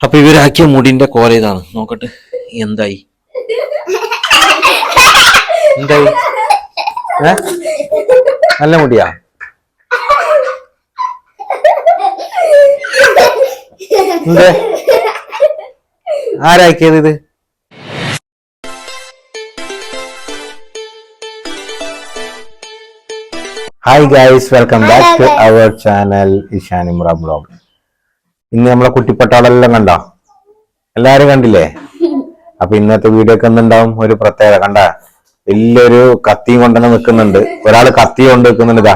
അപ്പൊ ഇവരാക്കിയ മുടിന്റെ കോല ഇതാണ്. നോക്കട്ടെ. എന്തായി? എന്തായി? ഏ? നല്ല മുടിയാ? എന്തേ? ആരാക്കിയത് ഇത്? Hi guys welcome back to our channel Ishan Imra blog ഇന്ന് നമ്മളെ കുട്ടിപ്പട്ടാളെല്ലാം കണ്ട? എല്ലാരും കണ്ടില്ലേ? അപ്പൊ ഇന്നത്തെ വീഡിയോ ഒക്കെ എന്തുണ്ടാവും ഒരു പ്രത്യേകത. കണ്ട? വലിയൊരു കത്തിയും കൊണ്ടെല്ലാം നിൽക്കുന്നുണ്ട്. ഒരാൾ കത്തി കൊണ്ട് നിൽക്കുന്നുണ്ട് ഇതാ.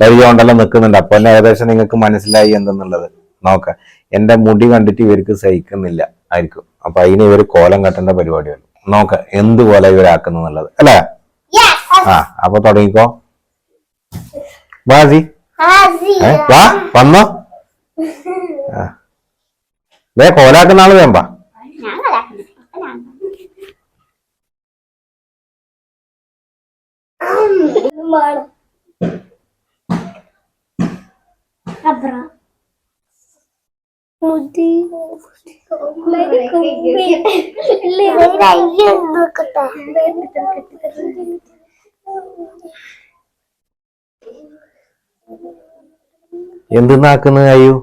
പരിചയം കൊണ്ടെല്ലാം നിൽക്കുന്നുണ്ട്. അപ്പൊ തന്നെ ഏകദേശം നിങ്ങൾക്ക് മനസ്സിലായി എന്തെന്നുള്ളത്. നോക്ക. എന്റെ മുടി കണ്ടിട്ട് ഇവർക്ക് സഹിക്കുന്നില്ല ആയിരിക്കും. അപ്പൊ അതിന് ഇവർ കോലം കെട്ടേണ്ട പരിപാടിയാണ്. നോക്ക എന്ത് പോലെ എന്നുള്ളത്. അല്ലേ? ആ അപ്പൊ തുടങ്ങിക്കോ. വാ വന്നോ. വേ കോലാക്കുന്ന ആൾ വേമ്പാ മുടി എന്തിനാക്കുന്നത് അയ്യോ?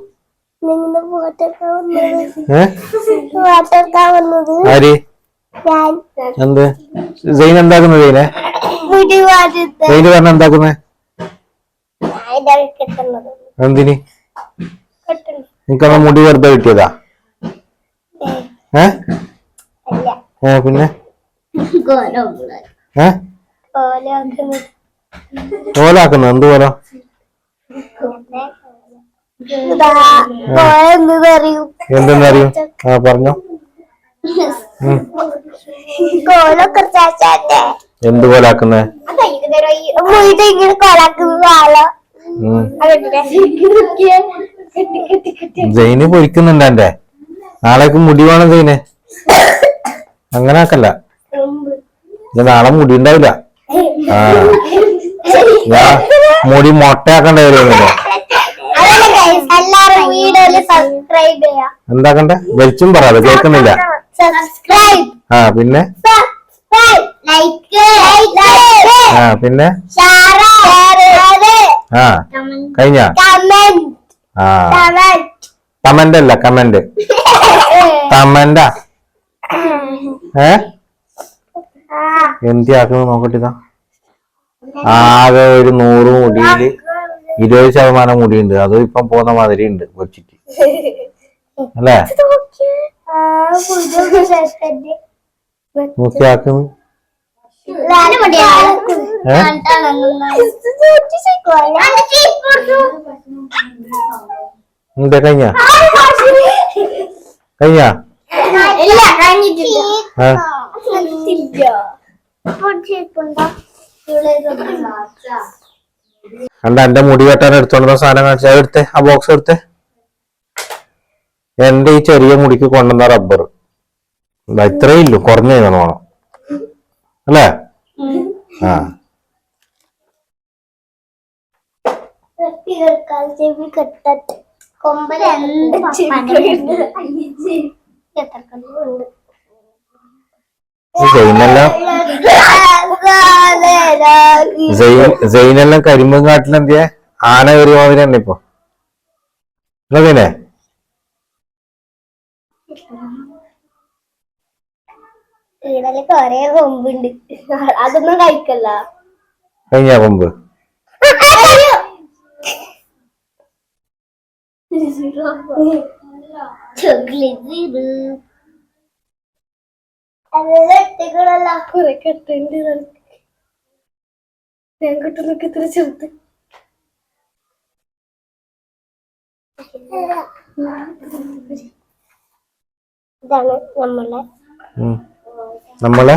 ആര്? എന്ത്? ജൈൻ എന്താക്കുന്നത് ജൈനെ മുടി വാടുത്ത ജൈന് പറഞ്ഞ എന്താക്കുന്നത് എന്തിന്? കിട്ടുന്നു. നിനക്കമ്മ മുടി വെറുതെ കിട്ടിയതാ. ഏ? പിന്നെ? ഓലാക്കുന്നത് എന്ത് പറയും എന്തെന്ന് അറിയും ആ പറഞ്ഞോ. എന്ത് കോലാക്കുന്നേ? ഇങ്ങനെ ജൈന് പൊരിക്കുന്നുണ്ട് എന്റെ നാളേക്ക് മുടി വേണം ജയിന്. അങ്ങനെ ആക്കല്ല. നാളെ മുടി ഉണ്ടാവില്ല. ആ. മുടി മൊട്ടയാക്കണ്ട വരും എല്ലാരും വീഡിയോയിൽ സബ്സ്ക്രൈബ് ചെയ്യാം. എന്താക്കണ്ടേ വെളിച്ചും പറ അത് കേൾക്കുന്നില്ല. സബ്സ്ക്രൈബ് ആ പിന്നെ? സബ്സ്ക്രൈബ് ലൈക്ക് ലൈക്ക് ആ പിന്നെ? ഷെയർ ആ കഴിഞ്ഞ? കമന്റ് ആ. കമന്റ് അല്ല കമന്റ് കമന്റാ ഏ? എന്തിയാക്കുന്നത് നോക്കട്ടെ ഇതാ. ആകെ ഒരു നൂറ് മുടിയിൽ. ഇരുപത് ശതമാനം മുടിയുണ്ട്. അത് ഇപ്പം പോകുന്ന മാതിരി ഉണ്ട് വെച്ചിട്ട്. അല്ലേ? നോക്കിയാക്കുന്നു കഴിഞ്ഞ? കഴിഞ്ഞ? കണ്ട എന്റെ മുടി വെട്ടാൻ എടുത്തോണ്ടുന്ന സാധനം കാണിച്ചാൽ എടുത്തേ ആ ബോക്സ് എടുത്തേ എന്റെ ഈ ചെറിയ മുടിക്ക് കൊണ്ടുവന്ന റബ്ബർ ഇത്രേ ഇല്ലു കുറഞ്ഞു വേണം അല്ലേ ആ ചെവി ജൈനെല്ലാം കരിമ്പും കാട്ടിലെന്തിയെ ആന കയറി മാതിരിയാണ് ഇപ്പൊ. അതല്ലേ ഇവിടെ കൊറേ കൊമ്പുണ്ട്. അതൊന്നും കഴിക്കല്ല കഴിഞ്ഞ കൊമ്പ്? കുറെ കെട്ടുണ്ട് ഞാൻ കിട്ടുന്നൊക്കെ ഇത്ര ചെറുത്. ഇതാണ് നമ്മളെ. നമ്മളെ?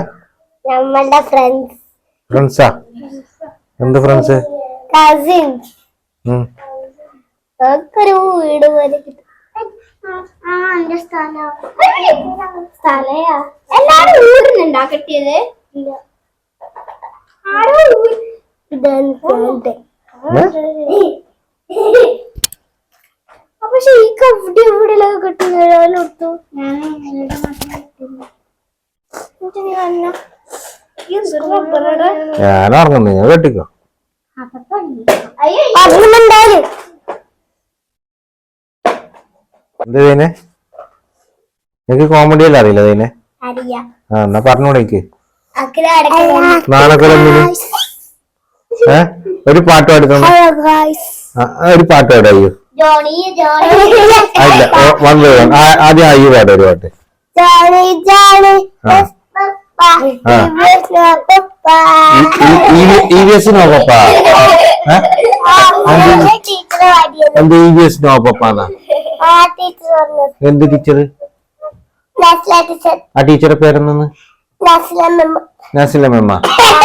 നമ്മളുടെ ഫ്രണ്ട്സ് ഫ്രണ്ട്സാ എന്ത് ഫ്രണ്ട്സ് കസിൻസ് ഉം. നമുക്കൊരു വീട് പോലെ കിട്ടും. സ്ഥലയാ? എല്ലാരും വീടുന്നുണ്ടാ കിട്ടിയത്? ഇല്ല. ഇതാണ് ഫ്രണ്ട് പക്ഷെ ഈ ഇവിടെ ഇവിടെ കിട്ടുന്നോലെടുത്തു ഞാൻ നിങ്ങളുടെ മാത്രം കിട്ടില്ല. എന്നിട്ട് നീ വന്ന? ഞാൻ ഉറങ്ങുന്നു ഞാൻ കേട്ടിക്കോ. പറഞ്ഞുണ്ടായാലും എന്ത് ഇതിനെ നിനക്ക് കോമഡി അല്ല അറിയില്ല ഇതിനെ അറിയാം ആ എന്നാ പറഞ്ഞൂടെ എനിക്ക് എന്തിന് ഏ ഒരു പാട്ട് പാടി ഒരു പാട്ട് പാടാ അയ്യോ ആ, വൺ ബൈ വൺ ആദ്യം അയ്യോ പാട് ഒരു പാട്ട് ഇ വി എസ് എന്ത് ഇ വി എസ് പറഞ്ഞത് എന്ത് ടീച്ചർ ആ ടീച്ചറെ പേരെന്നു നസ്ല മെമ്മ നാസില മെമ്മ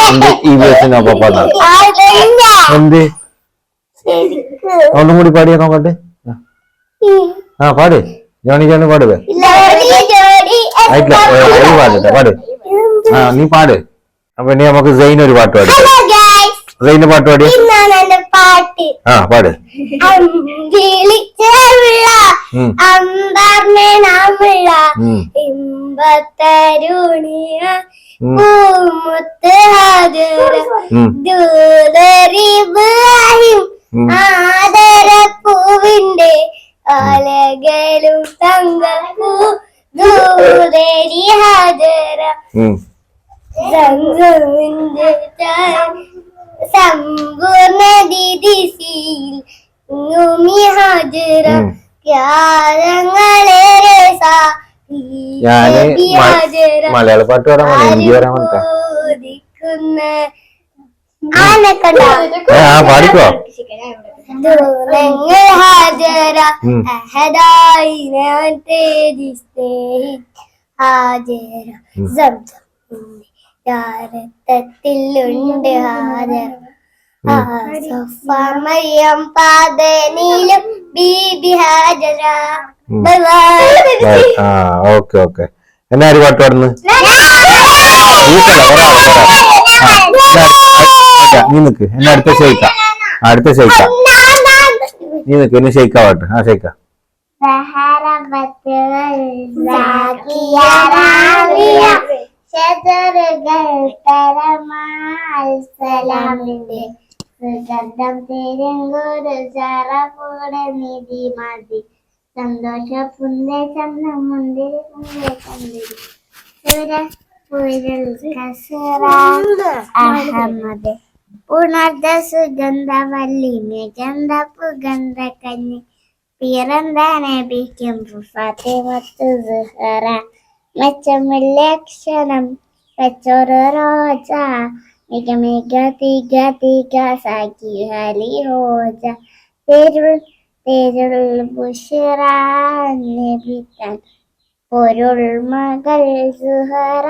എന്ത് ഇ വി എന്ത്? ഒന്നും കൂടി പാടിയാ നോക്കട്ടെ. ആ. പാട്. ജോണി ജോണി പാടുവേ ആയിട്ടില്ല. പാടട്ടെ പാട്. ആ നീ പാട്. അപ്പൊ ഇനി നമുക്ക് സൈൻ ഒരു പാട്ട് പാടി സെയിന് പാട്ട് പാടിയ പാട്ട് ആ പാട് വിളിച്ചുള്ള ഉം. അമ്പാർമേ നാമുള്ള ഉം. ഇമ്പത്തരുണിയ. പൂമുത്ത് ഹാജര. ദൂതരിബ്രാഹിം. ആദരപ്പൂവിന്റെ അലകലും തങ്കപ്പൂ ദൂതരി ഹാജര. സംഗമിന്റെ രസ. ഞാൻ മലയാള പാട്ട് പാടാൻ വേണം ഹിന്ദി വരാൻ ആ പാടിക്കോ? ദൂരങ്ങൾ ഹാജര. അഹദായി ഞാൻ തേടി സ്നേഹി. ഹാജര. സംസം ആ സഫ മറിയം പാതനീലും ബീബി ഹാജര. ആ ഓക്കെ ഓക്കെ. എന്നാ ഒരു പാട്ട് പാടുന്നു? നീ നിക്ക്. എന്നെ അടുത്ത ഷെയ്ക്ക അടുത്ത ഷെയ്ക്ക നീ നിക്ക്. എന്നെ ഷെയ്ക്ക പാട്ട്. ആ ഷെയ്ക്ക ചെതറുകൾ തരമാൽസലാമിന്റെ സുഗന്ധം തേരങ്കൂട് ചറകൂടെ നിധി മതി. സന്തോഷ പുന്തേ ചന്തം മുന്തിരി പുന്തേ ചന്തിരി സൂര്യ പൂരൽ കസുറ അഹമ്മദ്. ഉണർന്ന സുഗന്ധ വല്ലി മികന്ത പുഗന്ധ കഞ്ഞി. പിറന്ത നബിക്കും ഫാത്തിമത്തു മെച്ചമില്ല ക്ഷണം വെച്ചൊരു റോജ മിക മിക തിക തിക സാക്കി ഹലി ഹോജ തെരുൾ തെരുൾ ബുഷിറ നബിത്തൻ പൊരുൾ മകൾ സുഹറ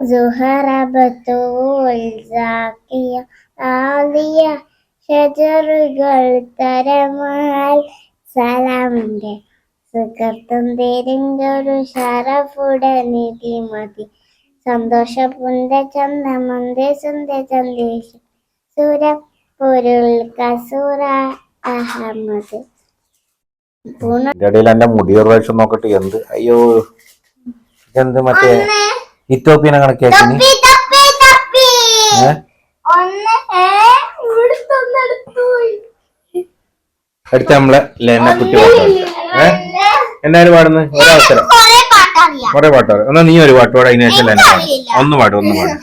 സുഹറ ബത്തൂൽ സാക്കിയ ആലിയ ഷജറുകൾ തരമാൽ സലാമിന്റെ സുഖത്തും തിരിഞ്ഞൊരു ഷറഫുടെ നിധി മതി. സന്തോഷ പുന്ത ചന്ദമന്ത സുന്ദ ചന്ദേശ സുര പൊരുൾ കസൂറ അഹമ്മദ്. ഇടയിൽ എന്റെ മുടി ഒരു പ്രാവശ്യം നോക്കട്ടെ എന്ത്? അയ്യോ എന്ത് മറ്റേ ഇത്തോപ്പിനെ കണക്കാക്കി അടുത്ത നമ്മളെ ലേന കുട്ടി പാട്ട് ഏ പാടുന്നത് പാടുന്നു ഒരവസരം. കൊറേ പാട്ട് പാടും എന്നാ നീ ഒരു പാട്ട് പാടാ അതിന് ശേഷം ലേന പാടും. ഒന്ന് പാടും ഒന്ന് പാടും.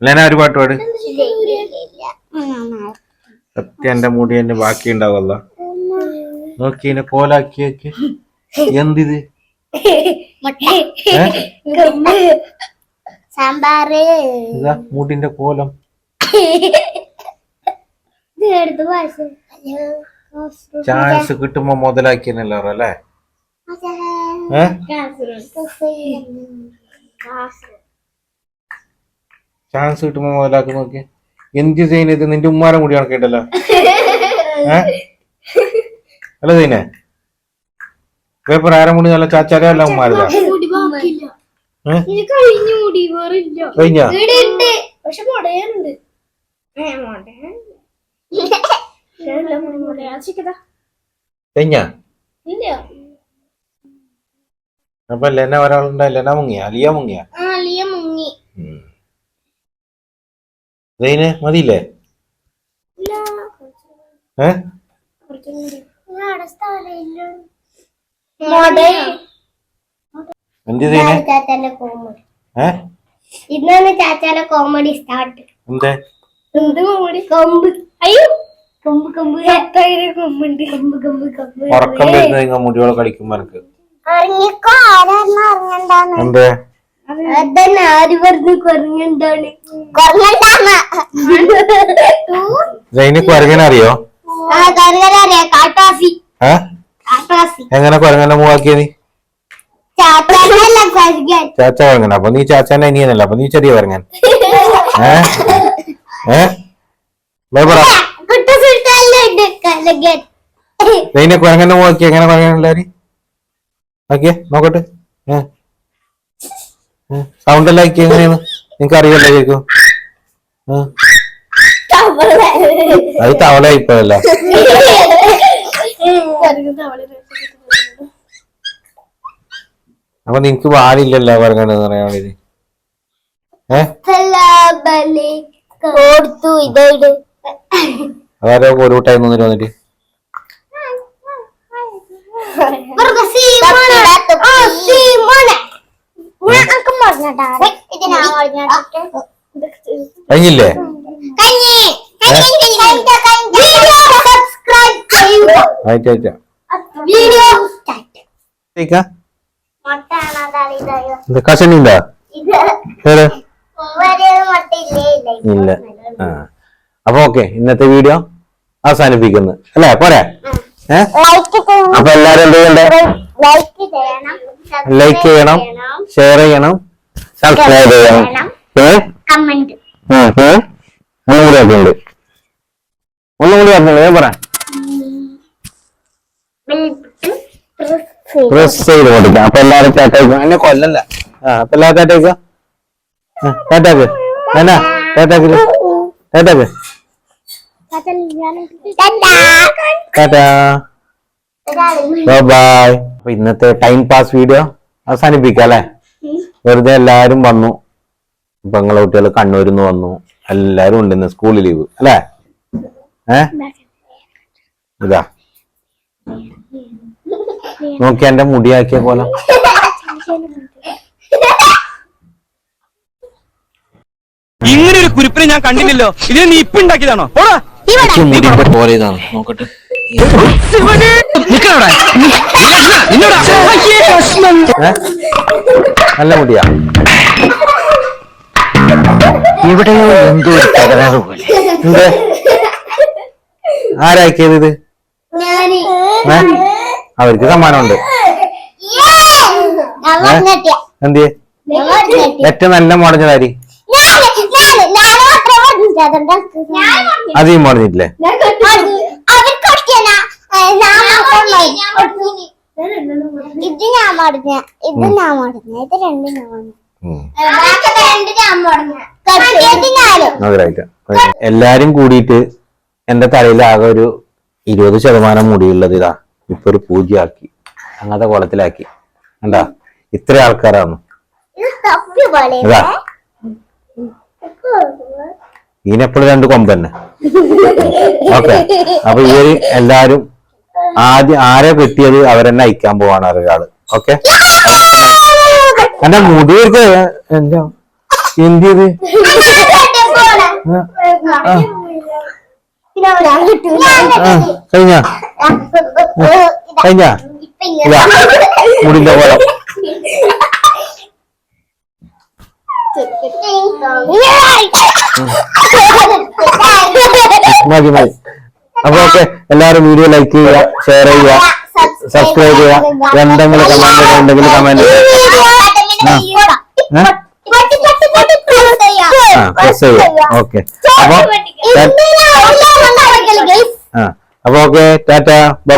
ലേന ഒരു പാട്ട് പാട്. സത്യം എന്റെ മുടി എന്റെ ബാക്കി ഉണ്ടാവല്ല നോക്കി എന്നെ കോലാക്കി വെക്ക് എന്തിത് സാമ്പാറ്. ഇതാ മുടിന്റെ കോലം. ചാൻസ് കിട്ടുമ്പോ മുതലാക്കിയല്ലോ അല്ലേ? ചാൻസ് കിട്ടുമ്പോ മുതലാക്കി നോക്കി. എന്ത് ചെയ്യുന്നത് നിന്റെ ഉമ്മാരെ മുടി കണക്കിട്ടല്ലോ അല്ല സൈനെ. പേപ്പർ ആരെ മുടി നല്ല ചാച്ചാരെ അല്ല ഉമ്മാരതാ കഴിഞ്ഞു അപ്പൊ ലെന ഒരാളുണ്ട് ലെന മുങ്ങിയ? ലിയ മുങ്ങിയ? മുങ്ങി. സൈന് മതിയില്ലേ? ഏ? എന്ത് ഇന്നാണ് ചാച്ചാന്റെ കോമഡി സ്റ്റാർട്ട് എന്തേ? എന്ത് കോമഡി കൊമ്പ്. അയ്യോ. കൊമ്പ് കൊമ്പ്. കൊമ്പുണ്ട്. കൊമ്പ് കൊമ്പ് കൊമ്പ്. ഉറക്കം വരുന്ന നിങ്ങൾ മുടിയോടെ കളിക്കുമ്പോ എനിക്ക്. എന്തേ അതന്നെ ആര് പറഞ്ഞു കുറഞ്ഞുണ്ടാണ് കുറഞ്ഞുണ്ടാന്ന് സൈന് കുരങ്ങനെ അറിയോ? കാട്ടാസി. കാട്ടാസി. എങ്ങനെ കുരങ്ങനെ മൂവാക്കിയത് ചാച്ച കുരങ്ങന അപ്പൊ നീ ചാച്ചാന്റെ അനിയനല്ല? അപ്പൊ നീ ചെറിയ കുരങ്ങൻ ഏ? ഏ? കുരങ്ങനെ എങ്ങനെ കുരങ്ങനെല്ലാരും നോക്കട്ടെ. സൗണ്ട് എല്ലാം ആക്കി എങ്ങനെയാണ്? നിങ്ങക്ക് അറിയല്ലോ കേക്കും. അത് തവള. ഇപ്പഴല്ല അപ്പൊ നിങ്ങക്ക് വാലില്ലല്ലോ കുരങ്ങനെന്ന് പറയാൻ വേണ്ടി ഏഹ് കൊടുത്തു ഇതോട്. അതാരോ കോലൂട്ടായി നിന്നിട്ട് വന്നിട്ട് കഴിഞ്ഞില്ലേ? ഇല്ല. ആ. അപ്പൊ ഓക്കെ ഇന്നത്തെ വീഡിയോ അവസാനിപ്പിക്കുന്നു. അല്ലെ? പോരെ? അപ്പൊ എല്ലാരും എന്ത് ചെയ്യണ്ടേ? ലൈക്ക് ചെയ്യണം. ഷെയർ ചെയ്യണം. സബ്സ്ക്രൈബ് ചെയ്യണം? ഒന്നും കൂടി ആക്കുന്നുണ്ട് ഒന്നും കൂടി ആക്കുന്നുണ്ട് ഞാൻ പറയാം പ്രസ് ചെയ്ത് കൊടുക്കാം. അപ്പൊ എല്ലാരും ടാറ്റയ്ക്കും എന്നെ കൊല്ലല്ല. അപ്പൊ എല്ലാരും ടാറ്റയ്ക്കോ ടാറ്റാക്ക് എന്നാ? ടാറ്റാക്കില്ല ടാറ്റാക്ക് ടാറ്റാ ബൈ ഇന്നത്തെ ടൈം പാസ് വീഡിയോ അവസാനിപ്പിക്കാം അല്ലെ? വെറുതെ എല്ലാരും വന്നു. ഇപ്പൊ നിങ്ങളെ കുട്ടികൾ കണ്ണൂരിൽ നിന്ന് വന്നു. എല്ലാരും ഉണ്ട് ഇന്ന് സ്കൂൾ ലീവ് അല്ലേ? ഏ? ഇതാ. നോക്കി എന്റെ മുടിയാക്കിയ പോലെ. ഇങ്ങനെ ഒരു കുരിപ്പിനെ ഞാൻ കണ്ടില്ലല്ലോ. ഇതിനെ നീ ഇപ്പൊ ഉണ്ടാക്കിയതാണോ? പോടാ. മുടിന്റെ പോലെ ഇതാണ് നോക്കട്ടെ. നല്ല മുടിയാ. എവിടെയോ എന്തോ ഒരു തകരാറ് പോലെ. എന്ത്? ആരാക്കിയത് ഇത്? അവർക്ക് സമ്മാനമുണ്ട്. എന്ത് ഏറ്റവും നല്ല മുടഞ്ഞതാരി അത് ഈ മുടഞ്ഞിട്ടില്ലേ ഇത് ഞാൻ മടങ്ങ ഇത് ഞാൻ മടങ്ങ ഇത് രണ്ട് ഞാൻ മടങ്ങ രണ്ട് ഞാൻ മടങ്ങ കട്ടിയത് ഞാനും. അത് റൈറ്റ് എല്ലാരും കൂടിയിട്ട് എന്റെ തലയിൽ ആകെ ഒരു ഇരുപത് ശതമാനം മുടിയുള്ളത് ഇതാ. ഇപ്പൊ ഒരു പൂജ്യമാക്കി അങ്ങനത്തെ കുളത്തിലാക്കി. എന്താ ഇത്ര ആൾക്കാരാണ്. ഇത് തപ്പി പോലെ. ഇതാ. ഇതിനെപ്പോഴും രണ്ട് കൊമ്പ് തന്നെ. ഓക്കെ. അപ്പൊ ഇവർ എല്ലാരും ആദ്യം ആരെ കിട്ടിയത് അവരെന്നെ അയക്കാൻ പോവാണ് ഒരാൾ ഓക്കെ. എന്റെ മുടി ഒക്കെ എന്താ? കഴിഞ്ഞ? കഴിഞ്ഞ? മുടിന്റെ കുളം മതി മതി അപ്പൊ ഓക്കെ എല്ലാവരും വീഡിയോ ലൈക്ക് ചെയ്യുക ഷെയർ ചെയ്യുക സബ്സ്ക്രൈബ് ചെയ്യുക. എന്തെങ്കിലും കമന്റ് ഉണ്ടെങ്കിൽ കമന്റ് ഓക്കെ അപ്പൊ അപ്പൊ ഓക്കെ ടാറ്റ. ബൈ.